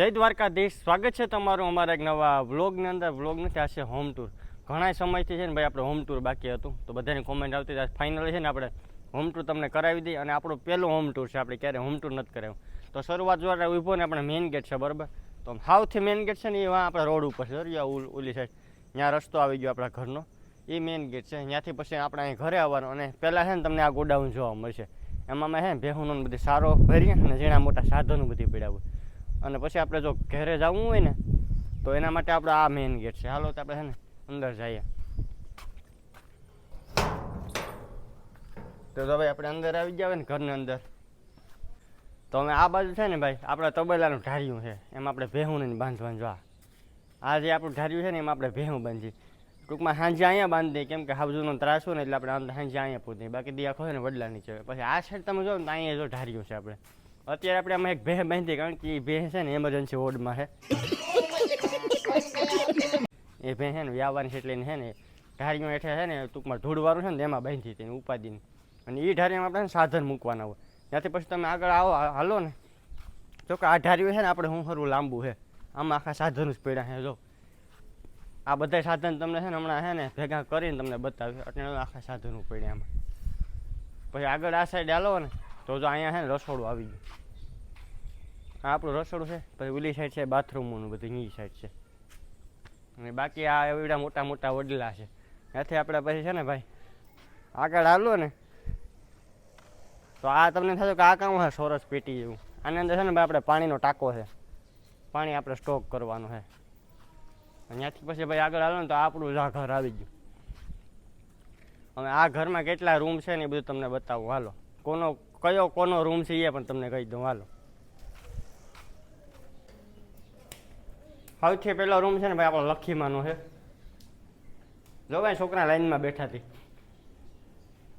જય દ્વારકાધીશ. સ્વાગત છે તમારું અમારા એક નવા વ્લોગની અંદર. વ્લોગ નથી, આ છે હોમ ટૂર ઘણા સમયથી છે ને ભાઈ આપણે હોમ ટૂર બાકી હતું. તો બધાની કોમેન્ટ આવતી હતી. ફાઇનલ છે ને આપણે હોમ ટૂર તમને કરાવી દઈએ. અને આપણું પહેલું હોમ ટૂર છે. આપણે ક્યારે હોમ ટૂર નથી કરાવ્યું. તો શરૂઆત જોવા ઊભો ને આપણે મેઇન ગેટ છે, બરાબર? તો હાવથી મેઇન ગેટ છે ને એ આપણા રોડ ઉપર છે ઓલ- સાઈડ. ત્યાં રસ્તો આવી ગયો આપણા ઘરનો. એ મેઇન ગેટ છે. ત્યાંથી પછી આપણે અહીં ઘરે આવવાનું. અને પહેલાં છે ને તમને આ ગોડાઉન જોવા મળશે. એમાં મેં હે ભેહુનો બધી સારો ભરીએ અને ઝીણા મોટા સાધનો બધી પીડાવું. અને પછી આપણે જો ઘરે જવું હોય ને, તો એના માટે આપણે આ મેઇન ગેટ છે. હાલો, તો આપણે છે ને અંદર જઈએ. તો ભાઈ, આપણે અંદર આવી ગયા ને, ઘરની અંદર. તો અમે આ બાજુ છે ને ભાઈ, આપણા તબેલાનું ઢાર્યું છે. એમાં આપણે ભેહું ને બાંધવાનું જો આ જે આપણું ઢાર્યું છે ને, એમાં આપણે ભેહું બાંધીએ. ટૂંકમાં સાંજે અહીંયા બાંધી દઈએ, કેમ કે હાવજુનો ત્રાસ હોય ને, એટલે આપણે આમ સાંજે અહીંયા પૂરી બાકી દી આખો છે ને, વડલા નીચે પછી આ સાઈડ તમે જો ને, તો અહીંયા જો ઢાર્યું છે આપણે. અત્યારે આપણે આમાં એક ભેહ બાંધી કારણ કે એ ભેહ છે ને એમરજન્સી વોર્ડમાં છે. એ ભેહ છે ને વ્યાવાની છે એટલે છે ને ઢારીઓ હેઠે છે ને ટૂંકમાં ધૂળવાળું છે ને એમાં બાંધી હતી ઉપાદીને અને એ ઢારીમાં આપણે સાધન મૂકવાના હોય. ત્યાંથી પછી તમે આગળ આવો હાલો ને. જો કે આ ઢારીઓ છે ને આપણે હું ખરું લાંબુ છે. આમાં આખા સાધનો જ પડ્યા છે, જો. આ બધા સાધન તમને છે ને હમણાં છે ને ભેગા કરીને તમને બતાવ્યું એટલે આખા સાધનો પડ્યા આમાં. પછી આગળ આ સાઈડ હાલો ને. તો જો અહીંયા છે ને રસોડું આવી ગયું. આ આપણું રસોડું છે, પછી ઓલી સાઈડ છે, બાથરૂમનું બધું એ સાઈડ છે. અને બાકી આ એવડા મોટા મોટા વડલા છે. ત્યાંથી આપણે પછી છે ને ભાઈ, આગળ હાલો ને. તો આ તમને થતું કે આ કામ છે સોરસ પેટી જેવું. આની અંદર છે ને ભાઈ આપણે પાણીનો ટાંકો છે. પાણી આપણે સ્ટોક કરવાનો છે. ત્યાંથી પછી ભાઈ આગળ હાલો ને તો આપણું આ ઘર આવી ગયું. હવે આ ઘરમાં કેટલા રૂમ છે ને એ બધું તમને બતાવું. હાલો, કોનો કયો કોનો રૂમ છે એ પણ તમને કહી દઉં હાલો. સૌથી પહેલો રૂમ છે ને ભાઈ આપણો લખીમાનો છે. જો ભાઈ છોકરા લાઈનમાં બેઠા હતી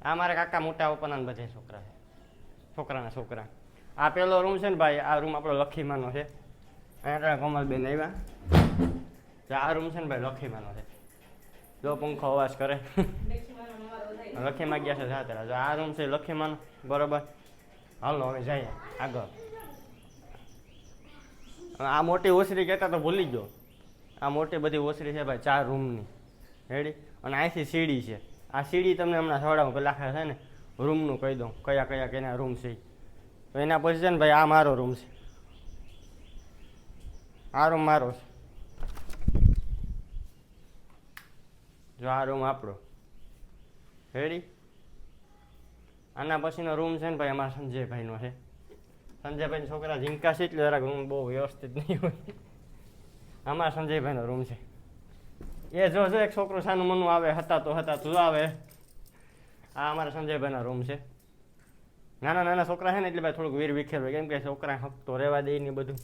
આ મારા કાકા મોટા પપ્પાના બધા છોકરા છે. છોકરાના છોકરા. આ પહેલો રૂમ છે ને ભાઈ આ રૂમ આપણો લખીમાનો છે. અહીંયા કમલબેન આવ્યા. તો આ રૂમ છે ને ભાઈ લખીમાનો છે. જો પંખો અવાજ કરે. લખીમાં ગયા છે જાતરા જો આ રૂમ છે લખીમાનો બરોબર. હાલો, હવે જઈએ. આગળ. આ મોટી ઓસરી કહેતા તો ભૂલી ગયો. આ મોટી બધી ઓસરી છે ભાઈ, ચાર રૂમની. રેડી અને અહીંથી સીડી છે. આ સીડી તમને હમણાં સવડાવું પેલા છે ને, રૂમનું કહી દઉં. કયા કયા કેના રૂમ છે તો એના પછી છે ને ભાઈ, આ મારો રૂમ છે. આ રૂમ મારો છે. જો આ રૂમ આપણો. રેડી આના પછીનો રૂમ છે ને ભાઈ અમારા સંજયભાઈનો છે. સંજયભાઈ છોકરા ઝીંકા છે એટલે જરાક રૂમ બહુ વ્યવસ્થિત નહીં હોય. અમારા સંજયભાઈનો રૂમ છે. એ જો જો એક છોકરો સાનું મનું આવે, હતા તો હતા, તું આવે. આ અમારા સંજયભાઈના રૂમ છે. નાના નાના છોકરા છે ને એટલે ભાઈ થોડુંક વીર વિખેર હોય. કેમ કે છોકરા હકતો રહેવા દે ને બધું.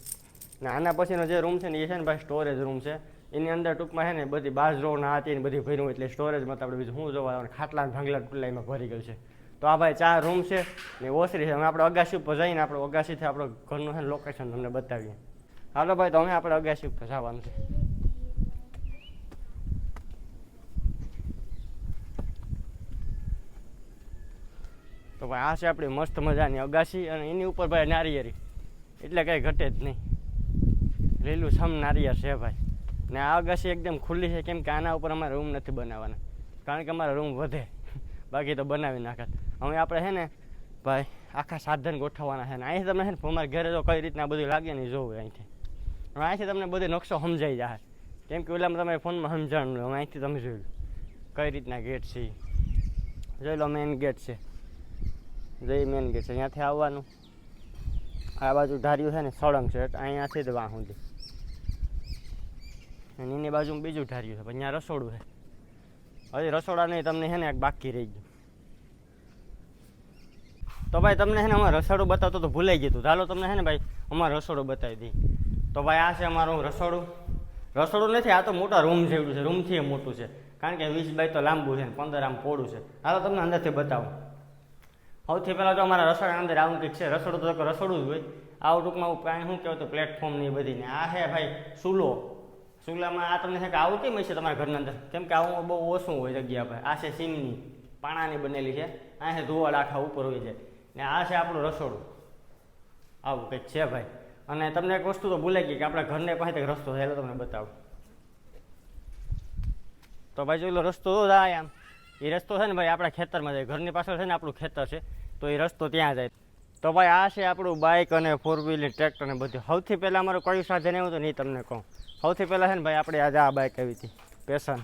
ને આના પછીનો જે રૂમ છે ને એ છે ને ભાઈ સ્ટોરેજ રૂમ છે. એની અંદર ટૂંકમાં છે ને બધી બાજરો ના હતી ને બધી ભર્યું એટલે સ્ટોરેજમાં તો આપણે બીજું શું જોવા આવે ખાટલા ભાંગલા ટુલા એમાં ભરી ગયું છે. તો આ ભાઈ ચાર રૂમ છે ને ઓસરી છે. અમે આપણે અગાસી ઉપર જઈને આપણે અગાસીથી આપણો ઘરનું છે લોકેશન તમને બતાવીએ. હાલો ભાઈ, તો અમે આપણે અગાસી ઉપર જવાનું છે. તો ભાઈ, આ છે આપણી મસ્ત મજાની અગાસી અને એની ઉપર ભાઈ નારિયેરી એટલે કંઈ ઘટે જ નહીં. લીલું છમ નારિયેર છે ભાઈ. ને આ અગાસી એકદમ ખુલ્લી છે, કેમ કે આના ઉપર અમારે રૂમ નથી બનાવવાના. કારણ કે અમારા રૂમ વધે. બાકી તો બનાવી નાખત. હવે આપણે છે ને, ભાઈ, આખા સાધન ગોઠવવાના છે ને અહીંથી તમને છે ને, અમારા ઘરે તો કઈ રીતના બધું લાગે ને જોવું અહીંથી. હવે અહીંથી તમને બધો નકશો સમજાઈ જાય કેમ કે ઓલામાં તમારે ફોનમાં સમજાણ હવે અહીંથી તમે જોઈ કઈ રીતના ગેટ છે. જોઈ લો મેઇન ગેટ છે. જઈ મેઇન ગેટ છે. ત્યાંથી આવવાનું. આ બાજુ ધાર્યું છે ને, સળંગ છે. અહીંયાથી જ વાહ સુધી અને એની બાજુ બીજું ધાર્યું છે. પણ ત્યાં રસોડું છે. હજી રસોડા નહીં, તમને છે ને એક બાકી રહી ગયું. તો ભાઈ, તમને છે ને અમારે રસોડું બતાવતો તો ભૂલાઈ ગયું ચાલો તમને છે ને ભાઈ, અમારે રસોડું બતાવી દઈ તો ભાઈ, આ છે અમારું રસોડું. રસોડું નથી, આ તો મોટા રૂમ જેવડું છે. રૂમથી મોટું છે. કારણ કે વીસ બાય તો લાંબુ છે ને, પંદર આમ પોળું છે. હાલો તમને અંદરથી બતાવું. સૌથી પહેલાં તો અમારા રસોડા અંદર આવું કંઈક છે. રસોડું તો રસોડું જ હોય. આવું ટૂંકમાં હું કાંઈ શું કહેવાય તો પ્લેટફોર્મ ને બધી ને આ છે ભાઈ, ચૂલો. ચૂલામાં આ તમને છે કે આવતી મળશે તમારા ઘરના અંદર? કેમ કે આવું બહુ ઓછું હોય જગ્યા પર. આ છે સીમની, પાણાની બનેલી છે. આ છે ધોવાળ આખા ઉપર હોય છે. ને આ છે આપણું રસોડું. આવું કંઈક છે ભાઈ. અને તમને એક વસ્તુ તો ભૂલાઈ ગઈ કે આપણા ઘરને પાસે રસ્તો છે. તમને બતાવું. તો ભાઈ જોઈ લો, રસ્તો તો જાય આમ. એ રસ્તો છે ને ભાઈ આપણા ખેતરમાં જાય. ઘરની પાછળ છે ને આપણું ખેતર છે. તો એ રસ્તો ત્યાં જાય. તો ભાઈ આ છે આપણું બાઇક અને ફોર વ્હીલ ટ્રેક્ટર ને બધું. સૌથી પહેલાં અમારું કયું સાધન એવું તો નહીં તમને કહું. સૌથી પહેલાં છે ને ભાઈ, આપણે આજે આ બાઇક આવી હતી પેશન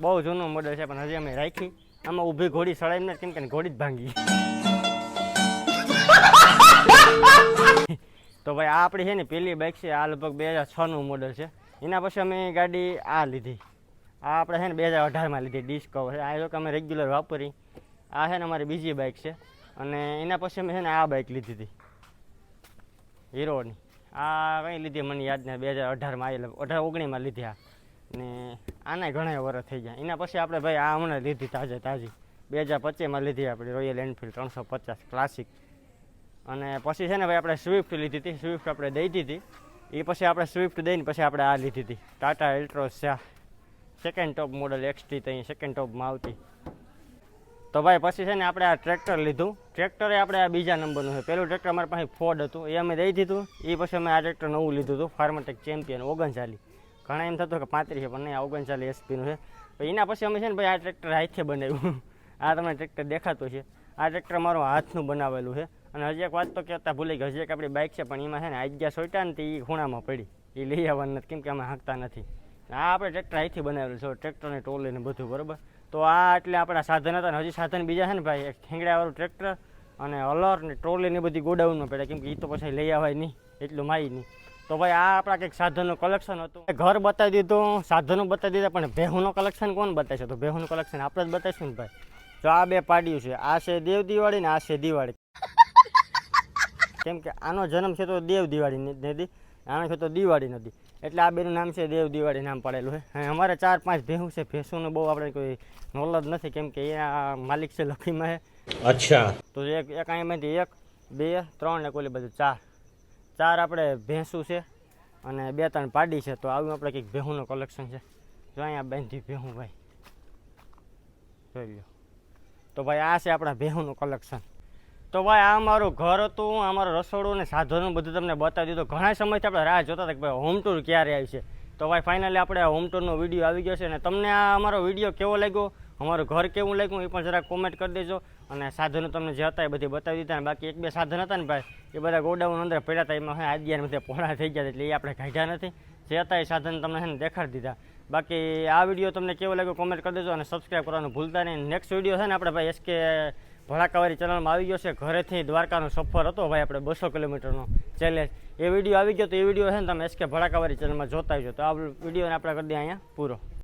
બહુ જૂનું મોડલ છે, પણ હજી અમે રાખી. આમાં ઊભી ઘોડી સળાઈને કેમ કે ઘોડી જ ભાંગી. તો ભાઈ, આ આપણી છે ને પેલી બાઇક છે, આ લગભગ બે હજાર છનું મોડલ છે. એના પછી અમે ગાડી આ લીધી. આ આપણે છે ને બે હજાર અઢારમાં લીધી ડિસ્કવર છે. આ લોકો અમે રેગ્યુલર વાપરી. આ છે ને અમારી બીજી બાઇક છે. અને એના પછી અમે છે ને આ બાઇક લીધી હતી. હીરોની આ કઈ લીધી મને યાદ નહીં, બે હજાર અઢારમાં આવી અઢાર ઓગણીમાં લીધી. ને આના ઘણા વર્ષ થઈ ગયા. એના પછી આપણે ભાઈ આ હમણાં લીધી તાજે તાજી. બે હજાર પચીસમાં લીધી આપણી રોયલ એનફિલ્ડ ત્રણસો પચાસ ક્લાસિક અને પછી છે ને ભાઈ આપણે સ્વિફ્ટ લીધી હતી. સ્વિફ્ટ આપણે દઈ દીધી. એ પછી આપણે સ્વિફ્ટ દઈને પછી આપણે આ લીધી હતી. Tata Altroz second top model XT તો અહીં સેકન્ડ ટોપમાં આવતી. તો ભાઈ, પછી છે ને આપણે આ ટ્રેક્ટર લીધું. ટ્રેક્ટરે આપણે આ બીજા નંબરનું છે. પેલું ટ્રેક્ટર અમારી પાસે ફોર્ડ હતું. એ અમે દઈ દીધું. એ પછી અમે આ ટ્રેક્ટર નવું લીધું હતું. ફાર્મટેક ચેમ્પિયન ઓગણચાલી ઘણા એમ થતું કે પાંત્રીસ છે, પણ નહીં, આ ઓગણચાલીસ એસપીનું છે. તો એના પછી અમે છે ને ભાઈ આ ટ્રેક્ટર હાથે બનાવ્યું. આ તમને ટ્રેક્ટર દેખાતું છે આ ટ્રેક્ટર મારું હાથનું બનાવેલું છે. અને હજી એક વાત તો કહેતા ભૂલી ગઈ હજી એક આપણી બાઇક છે, પણ એમાં છે ને આજ્ઞા સોટા ને તે એ ખૂણામાં પડી. એ લઈ આવવાનું નથી. કેમ કે અમે હાંકતા નથી. આ આપણે ટ્રેક્ટર અહીંથી બનાવેલું છે. ટ્રેક્ટરને ટોલીને બધું, બરાબર? તો આ એટલે આપણા સાધન હતા ને, હજી સાધન બીજા છે ને ભાઈ, એક ઠેંગડાવાળું ટ્રેક્ટર અને અલર ને ટ્રોલી ને બધી ગોડાઉનમાં પડે કેમ કે એ તો પછી લઈ આવાય નહીં, એટલું માય નહીં. તો ભાઈ આ આપણા કંઈક સાધનનું કલેક્શન હતું. ઘર બતાવી દીધું, સાધનો બતાવી દીધા, પણ ભેહુનું કલેક્શન કોણ બતાવશે? તો ભેહુનું કલેક્શન આપણે જ બતાવીશું ને ભાઈ. જો આ બે પાડ્યું છે, આ છે દેવ દિવાળી ને આ છે દિવાળી. કેમ કે આનો જન્મ છે તો દેવ દિવાળી નદી, આનો છે તો દિવાળી નદી. એટલે આ બેનું નામ છે દેવ દિવાળી નામ પાડેલું છે અમારે ચાર પાંચ ભેંસું છે ભેંસુનું બહુ આપણે કોઈ નોલેજ નથી કેમ કે અહીંયા માલિક છે લખીમાં અચ્છા. તો એક એક અહીંમાંથી એક બે ત્રણ ને કોલી બધું ચાર. ચાર આપણે ભેંસું છે અને બે ત્રણ પાડી છે તો આવું આપણે કંઈક ભેહુંનું કલેક્શન છે. જો અહીંયા બેનથી ભેહું ભાઈ જોઈ લો તો ભાઈ આ છે આપણા ભેહુંનું કલેક્શન તો ભાઈ, આ અમારું ઘર હતું અમારું રસોડું ને સાધનો બધું તમને બતાવી દીધું. ઘણા સમયથી આપણે રાહ જોતા હતા કે ભાઈ હોમ ટૂર ક્યારે આવી છે? તો ભાઈ ફાઇનલી આપણે હોમ ટૂરનો વીડિયો આવી ગયો છે અને તમને આ અમારો વીડિયો કેવો લાગ્યો? અમારું ઘર કેવું લાગ્યું? એ પણ જરાક કોમેન્ટ કરી દેજો અને સાધનો તમને જે હતા એ બધી બતાવી દીધા. અને બાકી એક બે સાધન હતા ને ભાઈ, એ બધા ગોડાઉન અંદર પડ્યા હતા. એમાં હા આદિયા બધે પોળા થઈ ગયા એટલે એ આપણે કાઢ્યા નથી. જે હતા એ સાધન તમને છે ને દેખાડી દીધા. બાકી આ વીડિયો તમને કેવો લાગ્યો? કોમેન્ટ કરી દેજો અને સબસ્ક્રાઈબ કરવાનું ભૂલતા નહીં. નેક્સ્ટ વીડિયો છે ને આપણે ભાઈ એસકે ભડાકાવાળી ચેનલમાં આવી ગયો છે. ઘરેથી દ્વારકાનો સફર હતો ભાઈ, આપણે બસો કિલોમીટરનો ચેલેન્જ એ વીડિયો આવી ગયો તો એ વીડિયો છે ને તમે એસકે ભડાકાવાળી ચેનલમાં જોતા આવજો. તો આ વિડીયોને આપણે કરી દઈએ અહીંયા પૂરો.